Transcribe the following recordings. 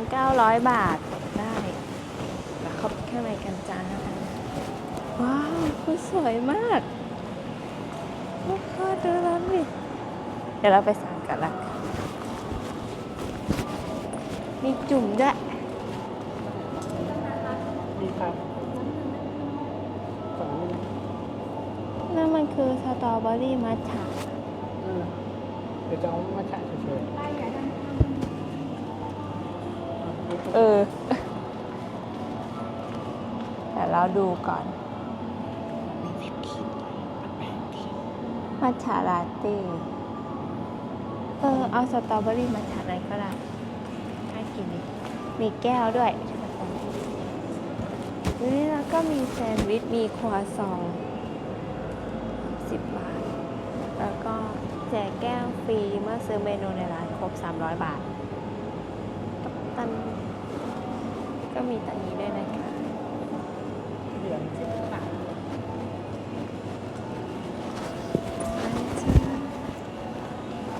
ณ 900 บาทได้แล้วเข้าไปข้างในกันจ้าว้าวคือสวยมากโอ้โหดูร้านดิเดี๋ยวเราไปสั่งกันละกันมีจุ่มด้วยดีครับฝั่งนี้นะนั่นมันคือสตรอเบอรี่มัทฉะเออเดี๋ยวจะเอามาแฉะเฉยๆ เออ แต่เราดูก่อน มัทฉะลาเต้ เออ เอาสตรอเบอรี่มัทฉะนั้นก็ได้น่ากินดีมีแก้วด้วยนี่แล้วก็มีแซนด์วิช มีครัวซองสิบบาท แล้วก็แจกแก้วฟรีเมื่อซื้อเมนูในร้านครบ 300 บาทกับตัน ก็มีตันนี้ด้วยนะคะเหรียญสิบบาท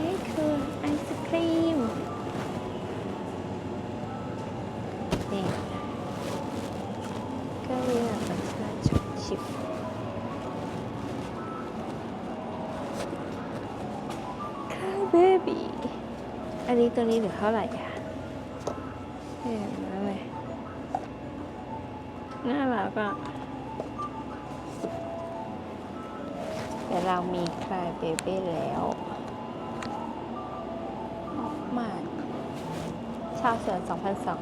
นี่คือไอศครีม นี่ ก็มีแบบรสชาติช็อกชิปค่าเบบี้อันนี้ตัวนี้เหลือเท่าไหร่อะเห็ น่ารักอะแต่เรามีคลายเบเบ้แล้วออกมาชาวสวน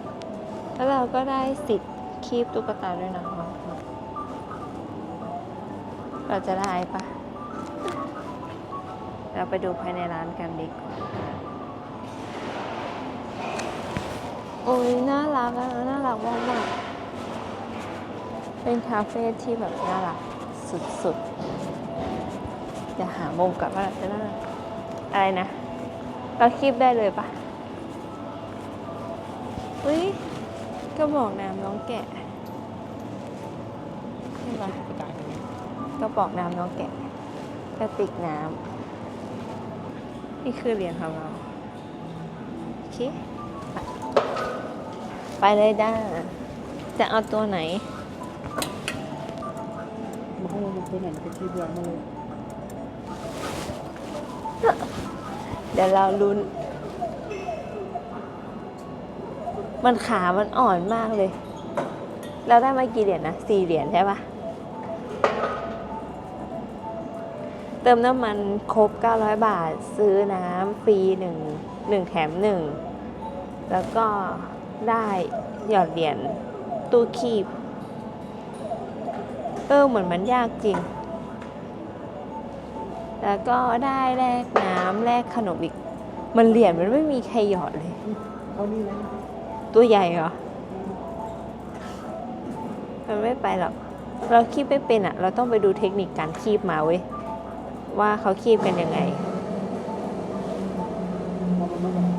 2002 แล้วเราก็ได้สิทธิ์คีบตุ๊กตาด้วยนะเราจะได้ปะเราไปดูภายในร้านกันดีกว่าโอ้ยน่ารักอะน่ารักมากๆ เป็นคาเฟ่ที่แบบน่ารักสุดๆจะหามุมก่อนว่าเราจะน่าอะไรนะ เราคีบได้เลยปะอุ้ยก็บอกน้ำน้องแกะใช่ปะก็บอกน้ำน้องแกะกระติกน้ำนี่คือเหรียญของเรา โอเค ไปไปเลยด้าจะเอาตัวไหน มาห้องมันตัวไหนมันจะคิดเดียวมาเลยเดี๋ยวเราลุ้น มันขามันอ่อนมากเลย เราได้มากี่เหรียญนะสี่เหรียญใช่ปะเติมน้ำมันครบ 900 บาท ซื้อน้ำฟรีหนึ่งหนึ่งแถมหนึ่งแล้วก็ได้หยอดเหรียญตู้คีบ เออเหมือนมันยากจริง แล้วก็ได้แลกน้ำแลกขนมอีก มันเหรียญมันไม่มีใครหยอดเลยเขานี่นะตัวใหญ่เหรอ มันไม่ไปหรอก เราคีบไม่เป็นอะ่ะ เราต้องไปดูเทคนิคการคีบมาเว้ย ว่าเขาคีบกันยังไงมองมันไม่เป็นไร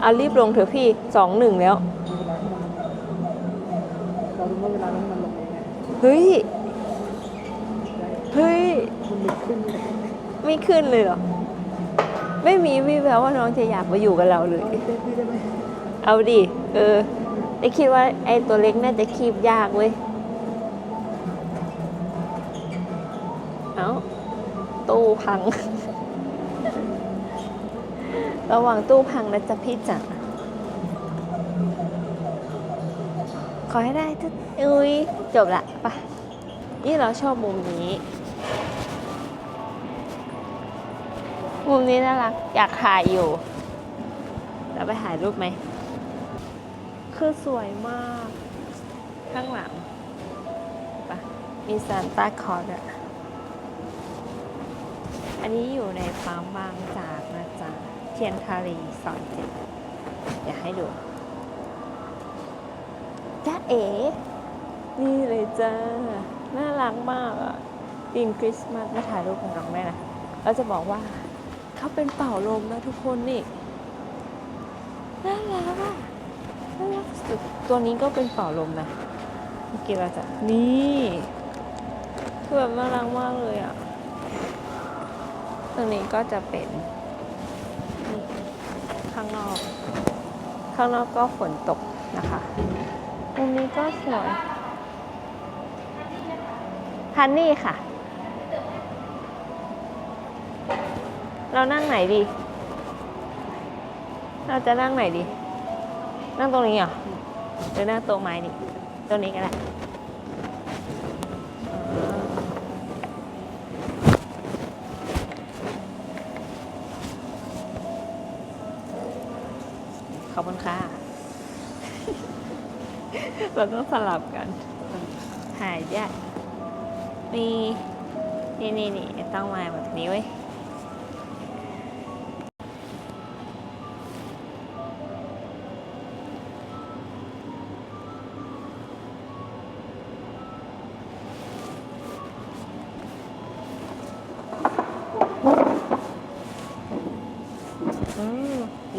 เอารีบลงเถอะพี่สองหนึ่งแล้ว ไม่เป็นไรให้มันเราดูว่าเวลานั้นมันลงยังไง เฮ้ย เฮ้ย ไม่ขึ้นเลยเหรอ ไม่มีวี่แววว่าน้องจะอยากมาอยู่กับเราเลย เอาดิ เออ ได้คิดว่าไอ้ตัวเล็กน่าจะคีบยากเว้ย เอาตู้พัง ระหว่างตู้พังนะจ๊ะพี่จ๋า ขอให้ได้ทุกอุ้ยจบละไปะนี่เราชอบมุมนี้ มุมนี้น่ารัก อยากถ่ายอยู่ เราไปถ่ายรูปไหม คือสวยมาก ข้างหลังปะมีซานต้าคอร์ดอะอันนี้อยู่ในปั๊มบางจากนะจ๊ะเทียนทารีสอนเจ็ดอยากให้ดู จ้าเอ๋นี่เลยจ้า น่ารักมากอะธีมคริสต์มาสมาถ่ายรูปกับน้องได้นะเราจะบอกว่าเขาเป็นเป่าลมนะทุกคนนี่ น่ารักอะน่ารักสุดตัวนี้ก็เป็นเป่าลมนะเมื่อกี้เราจะนี่คือแบบน่ารักมากเลยอะตรงนี้ก็จะเป็นข้างนอก ข้างนอกก็ฝนตกนะคะ มุมนี้ก็สวยฮันนี่ค่ะ เรานั่งไหนดี เราจะนั่งไหนดี นั่งตรงนี้เหรอหรือนั่งโต๊ะไม้นี่ตรงนี้ก็ได้อ่าขอบคุณค่ะ เราต้องสลับกัน หายยากมีนี่นี่นี่ต้องมาแบบนี้เว้ย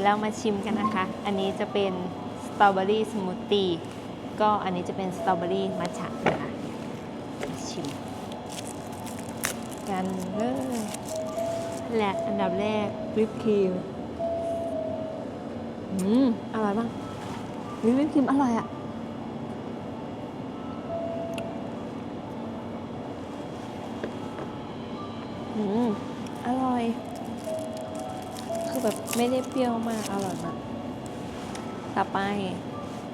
เรามาชิมกันนะคะ อันนี้จะเป็นสตรอเบอรี่สมูทตี้ ก็อันนี้จะเป็นสตรอเบอรี่มัทฉะนะคะชิมกันเลยและอันดับแรกวิปครีม อืม อร่อยมากวิปครีมอร่อยอะอืม อร่อย คือแบบไม่ได้เปรี้ยวมาก อร่อยมาก ต่อไป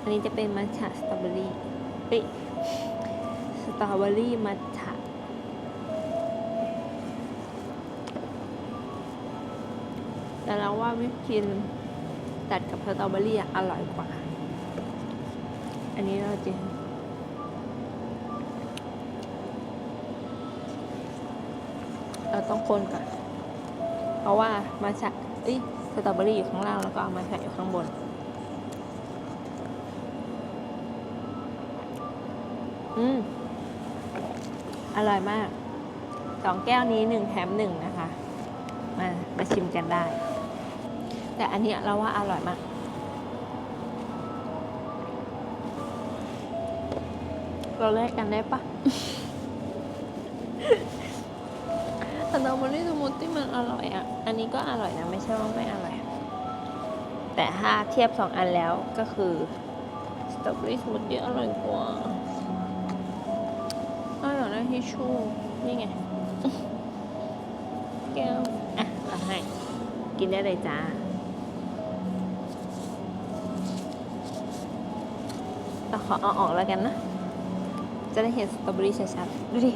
อันนี้จะเป็นมัทฉะสตรอเบอรี่เอ้ยสตรอเบอรี่มัทฉะแต่เราว่าวิปครีมตัดกับสตรอเบอรี่อร่อยกว่า อันนี้เราจะเราต้องคนก่อน เพราะว่ามาฉะเอ้ยสตรอเบอรี่อยู่ข้างล่างแล้วก็เอามาฉะอยู่ข้างบน อืมอร่อยมากสองแก้วนี้หนึ่งแถมหนึ่งนะคะ มามาชิมกันได้ แต่อันเนี้ยเราว่าอร่อยมาก เราแลกกันได้ปะสตรอเบอรี่สมูทตี้มันอร่อยอะ อันนี้ก็อร่อยนะ ไม่ใช่ว่าไม่อร่อย แต่ถ้าเทียบสองอันแล้วก็คือสตรอเบอรี่สมูทตี้อร่อยกว่าอร่อยนะ ทิชชู่นี่ไง แก้ว อะเอาให้ กินได้เลยจ้า เราขอเอาออกแล้วกันนะ จะได้เห็นสตรอเบอรี่ชัดๆ ดูดิ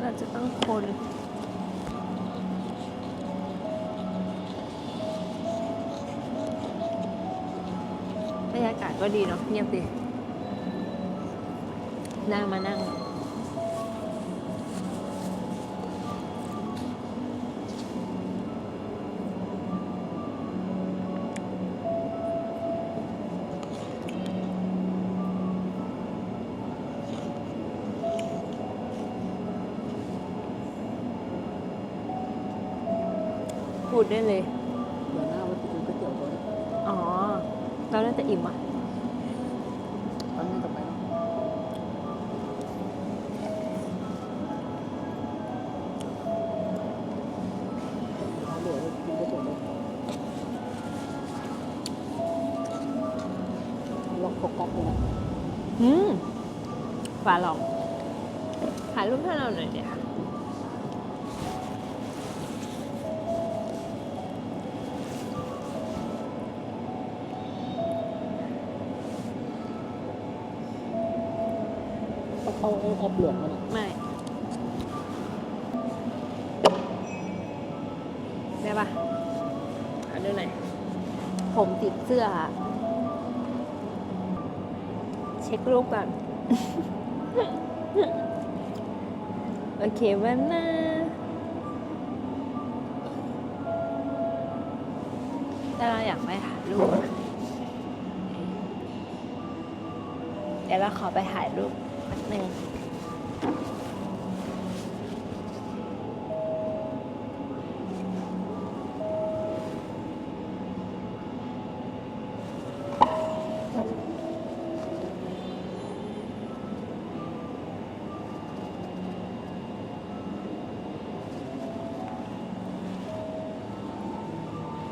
เราจะต้องคนบรรยากาศก็ดีเนาะเงียบดี น่ามานั่ง พูดได้เลย เดี๋ยวหน้าว่าจะกินก๋วยเตี๋ยวด้วยอ๋อ เราน่าจะอิ่มอะ เราหน่อยเดี๋ยวต้องเข้าไอ้แอปเหลืองมันอะไม่ ได้ปะเอาดูหน่อยผมติดเสื้ออะเช็ครูปก่อน โอเควันนะแต่เราอยากไปถ่ายรูป เดี๋ยวเราขอไปถ่ายรูปแป๊บหนึ่ง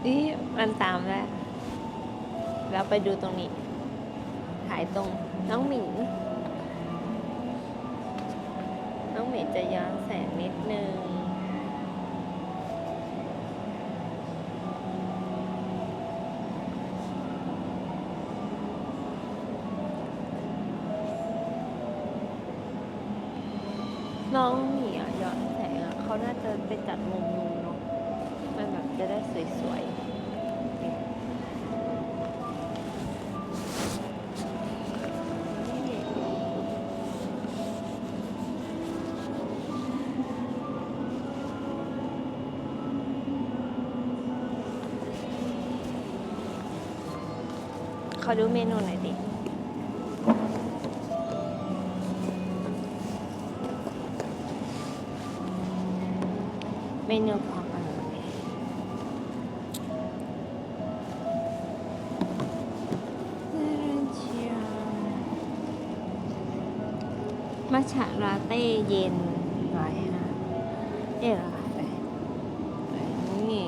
นี่มันตามแล้วแล้วไปดูตรงนี้ถ่ายตรงน้องหมิง น้องหมิงจะย้อนแสงนิดนึงน้องหมีอะย้อนแสงอะเขาน่าจะไปจัดมุมนู้น จะได้สวยๆ ขอดูเมนูหน่อยดิเมนู ชฉะลาเต้เย็นร้อยห้าเอ๊ะเหรอไปไปนี่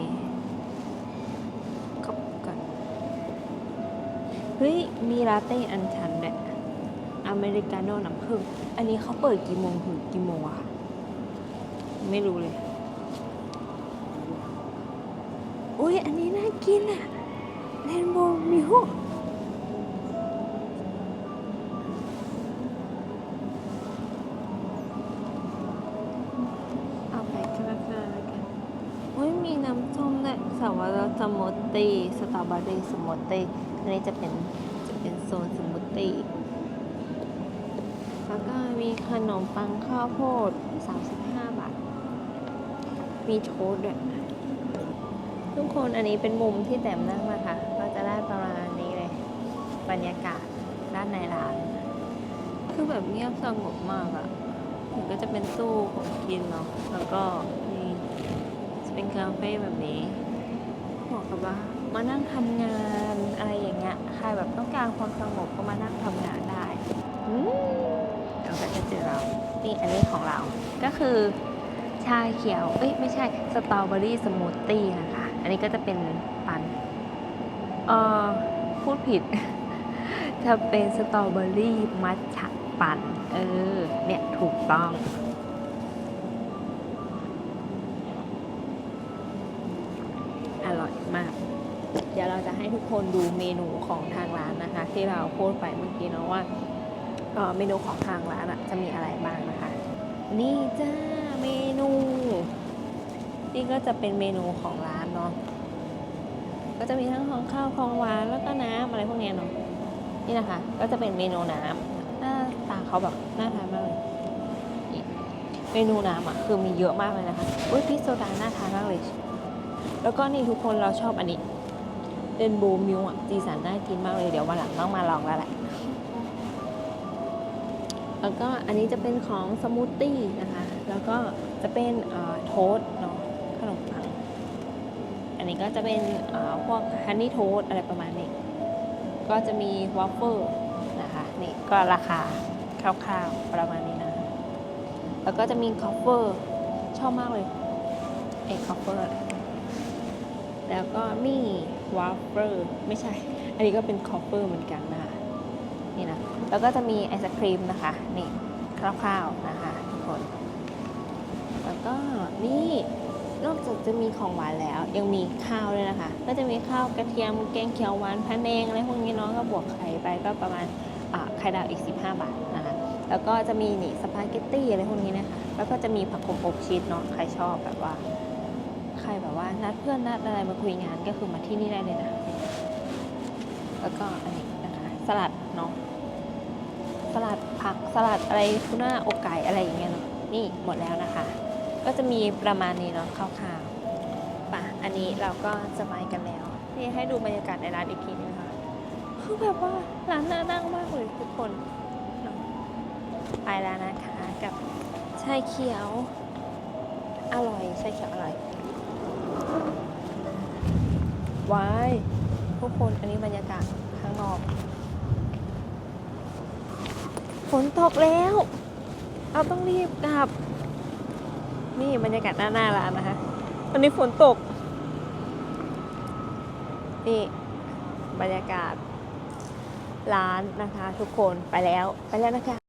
ครบก่อนเฮ้ย มีลาเต้อันชันด้วยอเมริกาโน่น้ำผึ้งอันนี้เขาเปิดกี่โมงถึงกี่โมงอะไม่รู้เลย อุ้ยอันนี้น่ากินอะเรนโบว์มิวเอาไปข้างหน้าแล้วกันอุ้ย มีน้ำส้มด้วยสาวรสมูท ตี้สตรอเบอรี่สมูทตี้อันนี้จะเป็นจะเป็นโซนสมูทตี้แล้วก็มีขนมปังข้าวโพด 35 บาท มีโทสต์ด้วยทุกคนอันนี้เป็นมุมที่แต้มนั่งมาค่ะก็จะได้ประมาณนี้เลย บรรยากาศด้านในร้าน คือแบบเงียบสงบมากอะถึงก็จะเป็นตู้ของกินเนาะแล้วก็นี่จะเป็นคาเฟ่แบบนี้ บบว่ามานั่งทำงานอะไรอย่างเงี้ยใครแบบต้องการความสงบก็มานั่งทำงานได้อืมเราก็จะเจอเรา นี่อันนี้ของเรา ก็คือชาเขียว เอ้ยไม่ใช่สตรอเบอรี่สมูทตี้นะคะ อันนี้ก็จะเป็นปันเอ่อพูดผิด จะเป็นสตรอเบอรี่มัทฉะปั่นเออ เนี่ยถูกต้อง ร่อยมาก เดี๋ยวเราจะให้ทุกคนดูเมนูของทางร้านนะคะ ที่เราพูดไปเมื่อกี้เนาะว่าเมนูของทางร้านจะมีอะไรบ้างนะคะ นี่จ้าเมนู นี่ก็จะเป็นเมนูของร้านเนาะก็จะมีทั้งของข้าวของหวานแล้วก็น้ำอะไรพวกนี้เนาะนี่นะคะ ก็จะเป็นเมนูน้ำหน้าตาเขาแบบน่าทานมากเลยเมนูน้ำอะคือมีเยอะมากเลยนะคะอุ้ยพี่โซดาน่าทานมาก แล้วก็นี่ทุกคนเราชอบอันนี้เรนโบว์มิวอะจีสันน่ากินมากเลย เดี๋ยววันหลังต้องมาลองแล้วแหละ แล้วก็อันนี้จะเป็นของสมูทตี้นะคะ แล้วก็จะเป็นเอ่อโทสต์เนาะขนมปัง อันนี้ก็จะเป็นพวกฮันนี่โทสต์อะไรประมาณนี้ ก็จะมีวอฟเฟิลนะคะ นี่ก็ราคาคร่าวๆประมาณนี้นะ แล้วก็จะมีคอฟเฟอร์ชอบมากเลย เอกคอฟเฟอร์ แล้วก็มีวาฟเฟิลไม่ใช่ อันนี้ก็เป็นคอฟเฟอร์เหมือนกันนะคะนี่นะ แล้วก็จะมีไอศครีมนะคะ นี่คร่าวๆนะคะทุกคน แล้วก็นี่นอกจากจะมีของหวานแล้ว ยังมีข้าวด้วยนะคะ ก็จะมีข้าวกระเทียมแกงเขียวหวานพะแนงอะไรพวกนี้เนาะก็บวกไข่ไปก็ประมาณไข่ดาวอีก 15 บาทนะคะแล้วก็จะมีนี่สปาเกตตี้อะไรพวกนี้นะคะ แล้วก็จะมีผักขมอบชีสเนาะใครชอบแบบว่า ใครแบบว่านัดเพื่อนนัดอะไรมาคุยงานก็คือมาที่นี่ได้เลยนะ แล้วก็อันนี้นะคะสลัดเนาะสลัดผักสลัดอะไรทูน่าอกไก่อะไรอย่างเงี้ยเนาะนี่หมดแล้วนะคะ ก็จะมีประมาณนี้เนาะคร่าวๆป่ะอันนี้เราก็จะไปกันแล้วนี่ให้ดูบรรยากาศในร้านอีกทีนึงค่ะคือแบบว่าร้านน่านั่งมากเลยทุกคนไปแล้วนะคะกับชาเขียวอร่อยชาเขียวอร่อย วายทุกคนอันนี้บรรยากาศข้างนอก ฝนตกแล้วเราต้องรีบกลับ นี่บรรยากาศหน้าหน้าร้านนะคะวันนี้ฝนตก นี่บรรยากาศร้านนะคะ ทุกคนไปแล้วไปแล้วนะคะ